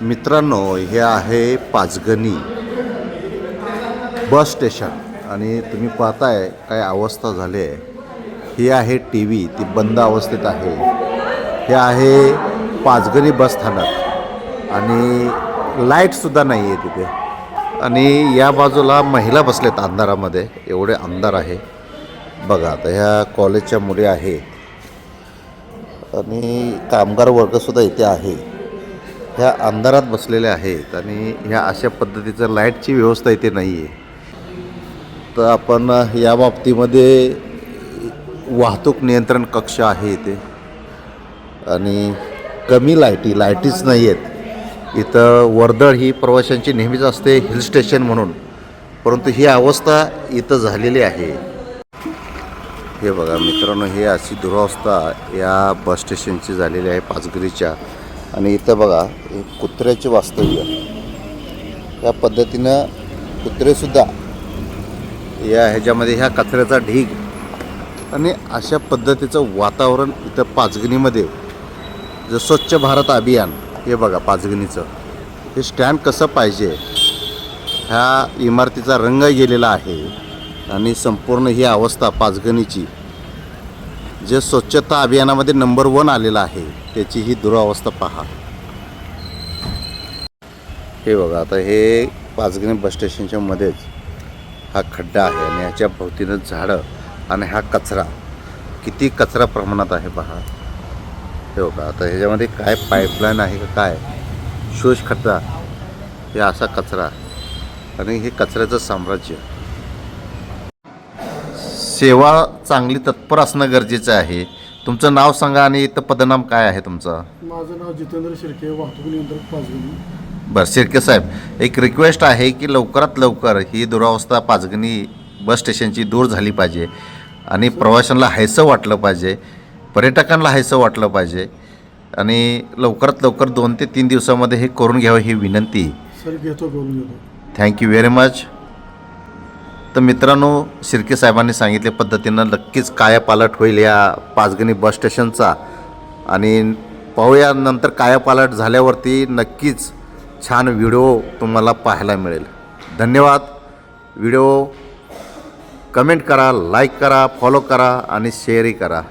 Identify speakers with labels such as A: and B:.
A: मित्रांनो हे आहे पाचगणी बस स्टेशन. आणि तुम्ही पाहताय काय अवस्था झाली आहे. ही आहे टी व्ही ती बंद अवस्थेत आहे. हे आहे पाचगणी बस स्थानक. आणि लाईटसुद्धा नाही आहे तिथे. आणि या बाजूला महिला बसल्यात अंधारामध्ये. एवढे अंधार आहे. बघा आता ह्या कॉलेजच्या मुली आहेत आणि कामगार वर्गसुद्धा इथे आहे. ह्या अंधारात बसलेल्या आहेत आणि ह्या अशा पद्धतीचं लाईटची व्यवस्था इथे नाही आहे. तर आपण या बाबतीमध्ये वाहतूक नियंत्रण कक्ष आहे इथे. आणि कमी लाईटी लाईटीच नाही आहेत. इथं वर्दळ ही प्रवाशांची नेहमीच असते हिल स्टेशन म्हणून. परंतु ही अवस्था इथं झालेली आहे. हे बघा मित्रांनो हे अशी दुरावस्था या बस स्टेशनची झालेली आहे पाचगरीच्या आणि इथं बघा हे कुत्र्याचे वास्तव्य. या पद्धतीनं कुत्रेसुद्धा या ह्याच्यामध्ये ह्या कचऱ्याचा ढीग आणि अशा पद्धतीचं वातावरण इथं पाचगणीमध्ये. जे स्वच्छ भारत अभियान हे बघा पाचगणीचं. हे स्टँड कसं पाहिजे? ह्या इमारतीचा रंग गेलेला आहे आणि संपूर्ण ही अवस्था पाचगणीची. जे स्वच्छता अभियानामध्ये नंबर वन आलेला आहे त्याची ही दुरावस्था पहा. हे बघा आता हे पाचगणी बस स्टेशनच्या मध्येच हा खड्डा आहे आणि ह्याच्या भोवतीनं झाडं आणि हा कचरा. किती कचरा प्रमाणात आहे पहा. हे बघा आता ह्याच्यामध्ये काय पाईपलाईन आहे का काय? शोष खड्डा हे असा कचरा. आणि हे कचऱ्याचं साम्राज्य. सेवा चांगली तत्पर असणं गरजेचं आहे. तुमचं नाव सांगा आणि इथं पदनाम काय आहे तुमचं?
B: माझं नाव जितेंद्र शिर्के वाहतूक नियंत्रक पाचगणी.
A: बरं शिर्के साहेब एक रिक्वेस्ट आहे की लवकरात लवकर ही दुरावस्था पाचगणी बस स्टेशनची दूर झाली पाहिजे आणि प्रवाशांना हायसं वाटलं पाहिजे पर्यटकांना हायसं वाटलं पाहिजे आणि लवकरात लवकर दोन ते तीन दिवसामध्ये हे करून घ्यावं ही विनंती.
B: सर घेतो करून घेतो.
A: थँक्यू व्हेरी मच तर मित्रांनो शिर्के साहेबांनी सांगितल्या पद्धतीनं नक्कीच कायापालट होईल या पाचगणी बस स्टेशनचा. आणि पाहूया नंतर कायापालट झाल्यावरती नक्कीच छान व्हिडिओ तुम्हाला पाहायला मिळेल. धन्यवाद. व्हिडिओ कमेंट करा लाईक करा फॉलो करा आणि शेअरही करा.